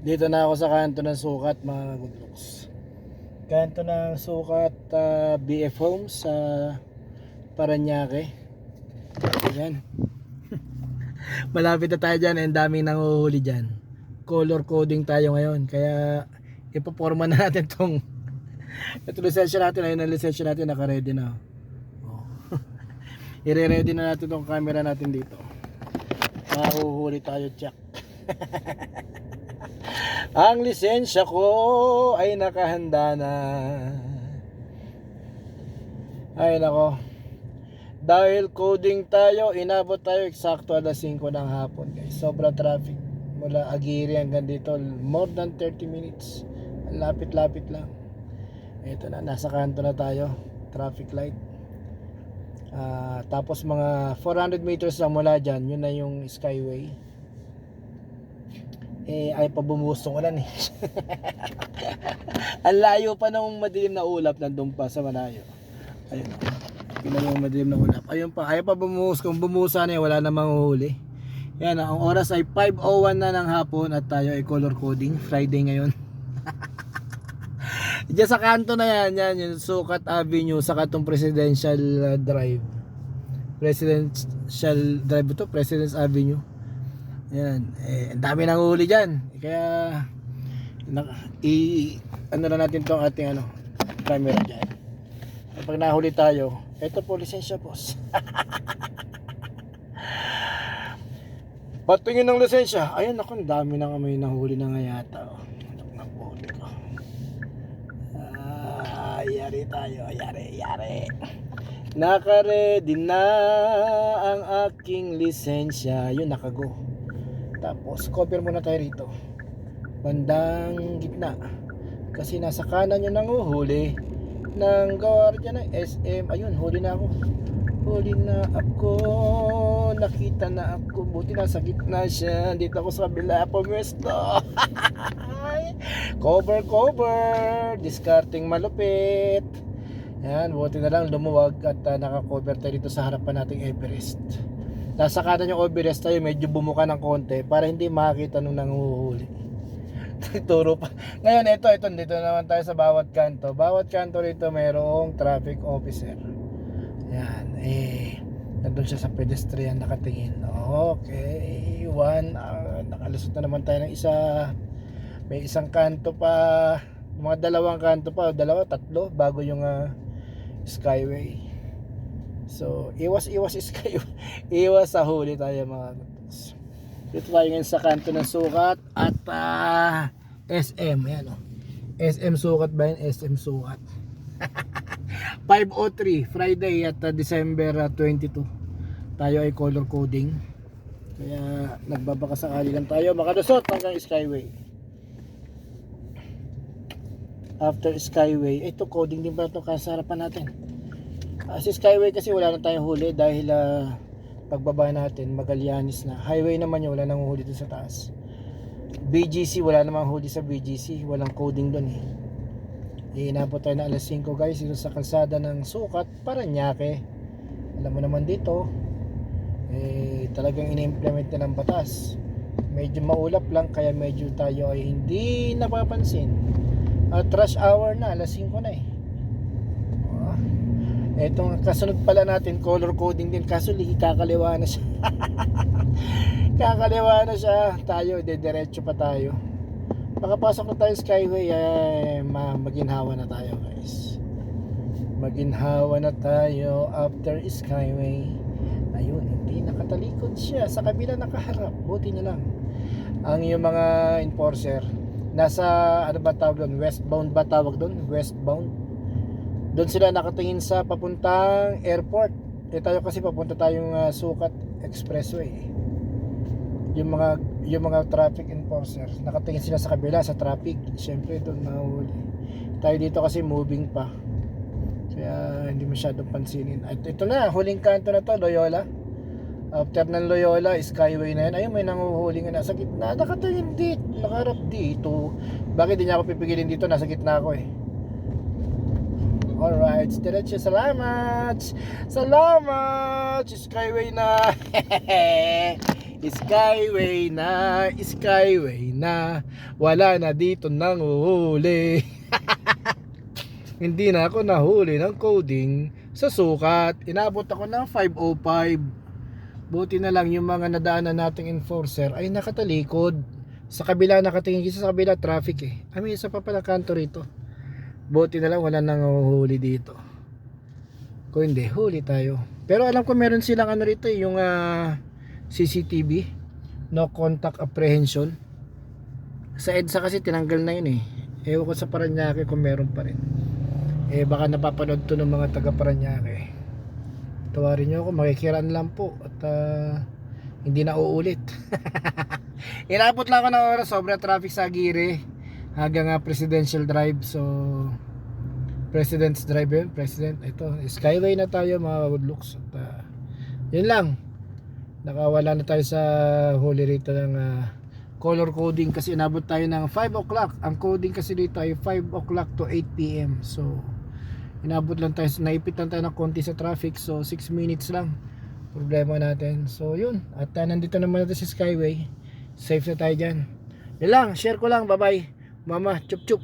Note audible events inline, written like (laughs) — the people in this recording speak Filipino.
Dito na ako sa kanto ng sukat mga good looks. Kanto ng sukat ah, BF Homes sa Paranaque. Ayan. (laughs) Malapit na tayo dyan. Ang daming nanguhuli dyan. Color coding tayo ngayon. Kaya ipoporma na natin tong (laughs) ito lisensya natin. Ayun ang lisensya natin. Naka-ready na. Oh. (laughs) I-ready na natin tong camera natin dito. Mahuhuli tayo, Jack. Ang lisensya ko ay nakahanda na. Ay nako. Dahil coding tayo, inabot tayo eksakto alas 5 ng hapon guys. Sobra traffic mula Agiri hanggang dito. More than 30 minutes. Lapit-lapit lang. Ito na, nasa kanto na tayo. Traffic light. Ah, tapos mga 400 meters lang mula dyan, yun na yung skyway eh ay pa bumuhos ng ulan eh. (laughs) Ang layo pa ng madilim na ulap nandun pa sa malayo. Ayun. Yun na yung madilim na ulap. Ayun pa, ayaw pa bumuhos. Kung bumuhusa na yun, wala namang huli. Yan, ang oras ay 5.01 na ng hapon at tayo ay color coding. Friday ngayon. (laughs) Diyan sa kanto na yan, yan yung Sukat Avenue sa katong Presidential uh, Drive. Presidential Drive ito, President's Avenue. Yan, eh, ang dami nang huli diyan. Kaya na, i ano na natin tong ating ano, camera diyan. Pag nahuli tayo, ito po lisensya boss. (laughs) Patingin ng lisensya. Ayun ako, ang dami nang may nahuli na nga yata. Oh. Naputi ko. Ah, yari tayo, yari, yari. Naka-ready na ang aking lisensya. Yun, nakago. Tapos cover muna tayo rito. Bandang gitna. Kasi nasa kanan yung nanguhuli ng guardia ng SM. Ayun, huli na ako. Huli na ako. Nakita na ako. Buti nasa gitna siya. Dito ako sa kabila. Pumwesto. (laughs) cover, cover. Discarding malupit. Yan, buti na lang lumuwag at uh, naka-cover tayo dito sa harapan nating Everest nasa kanan yung Everest tayo medyo bumuka ng konti para hindi makita nung nanguhuli. (laughs) Turo pa. Ngayon ito ito dito naman tayo sa bawat kanto. Bawat kanto rito mayroong traffic officer. Yan eh nandun siya sa pedestrian nakatingin. Okay one uh, nakalusot na naman tayo ng isa. May isang kanto pa. Mga dalawang kanto pa dalawa tatlo bago yung uh, skyway So, iwas iwas is kayo. (laughs) iwas sa huli tayo mga gutos. Dito tayo ngayon sa kanto ng sukat at ah, SM. Ayan o. SM sukat ba yun? SM sukat. (laughs) 503 Friday at ah, December ah, 22. Tayo ay color coding. Kaya nagbabaka sakali lang tayo makadusot hanggang Skyway. After Skyway, ito coding din pala itong kasarapan natin. Uh, si Skyway kasi wala na tayong huli dahil uh, pagbaba natin Magallanes na. Highway naman yun, wala nang huli dun sa taas. BGC, wala namang huli sa BGC. Walang coding doon eh. eh inabot tayo na alas 5 guys dito sa kalsada ng Sukat, Paranaque. Alam mo naman dito, eh talagang ini-implement na ng batas. Medyo maulap lang kaya medyo tayo ay hindi napapansin. At rush hour na, alas 5 na eh. Etong kasunod pala natin, color coding din. Kaso ligi kakaliwa na siya. (laughs) kakaliwa na siya. Tayo, dediretso pa tayo. Makapasok na tayo skyway, eh, ma maginhawa na tayo guys. Maginhawa na tayo after skyway. Ayun, hindi nakatalikod siya. Sa kabila nakaharap. Buti na lang. Ang yung mga enforcer, nasa, ano ba tawag doon? Westbound ba tawag doon? Westbound doon sila nakatingin sa papuntang airport. Eh tayo kasi papunta tayong uh, Sukat Expressway. Yung mga yung mga traffic enforcer nakatingin sila sa kabila sa traffic. Syempre doon mahuli. Tayo dito kasi moving pa. Kaya hindi masyadong pansinin. At ito na huling kanto na to Loyola. After ng Loyola Skyway na yan. Ayun may nanguhuli nga. Nasa gitna nakatingin dito nakaharap dito bakit di niya ako pipigilin dito? Nasa gitna ako eh Alright, diretso salamat. Salamat. Skyway na. (laughs) Skyway na, skyway na, wala na dito nang uhuli. (laughs) Hindi na ako nahuli ng coding sa sukat. Inabot ako ng 505. Buti na lang yung mga nadaanan nating enforcer ay nakatalikod. Sa kabila nakatingin kasi sa kabila traffic eh. May isa pa pala kanto rito. Buti na lang wala nang huli dito. Kung hindi, huli tayo. Pero alam ko meron silang ano rito eh, yung ah, CCTV. No contact apprehension. Sa EDSA kasi tinanggal na yun eh. Ewan ko sa Paranaque kung meron pa rin. Eh baka napapanood to ng mga taga Paranaque. Tawarin nyo ako, makikiraan lang po. At ah, hindi na uulit. (laughs) Inabot lang ako ng oras, sobrang traffic sa Aguirre. Hanggang nga Presidential Drive. So, President's Drive yun. President, ito. Skyway na tayo mga woodlooks. At, ah, yun lang. Nakawala na tayo sa huli rito ng ah, color coding kasi inabot tayo ng 5 o'clock. Ang coding kasi dito ay 5 o'clock to 8 p.m. So, inabot lang tayo, naipit lang tayo ng konti sa traffic. So, 6 minutes lang. Problema natin. So, yun. At ah, nandito naman natin sa Skyway. Safe na tayo dyan. Yun lang. Share ko lang. Bye-bye. Mama cup-cup.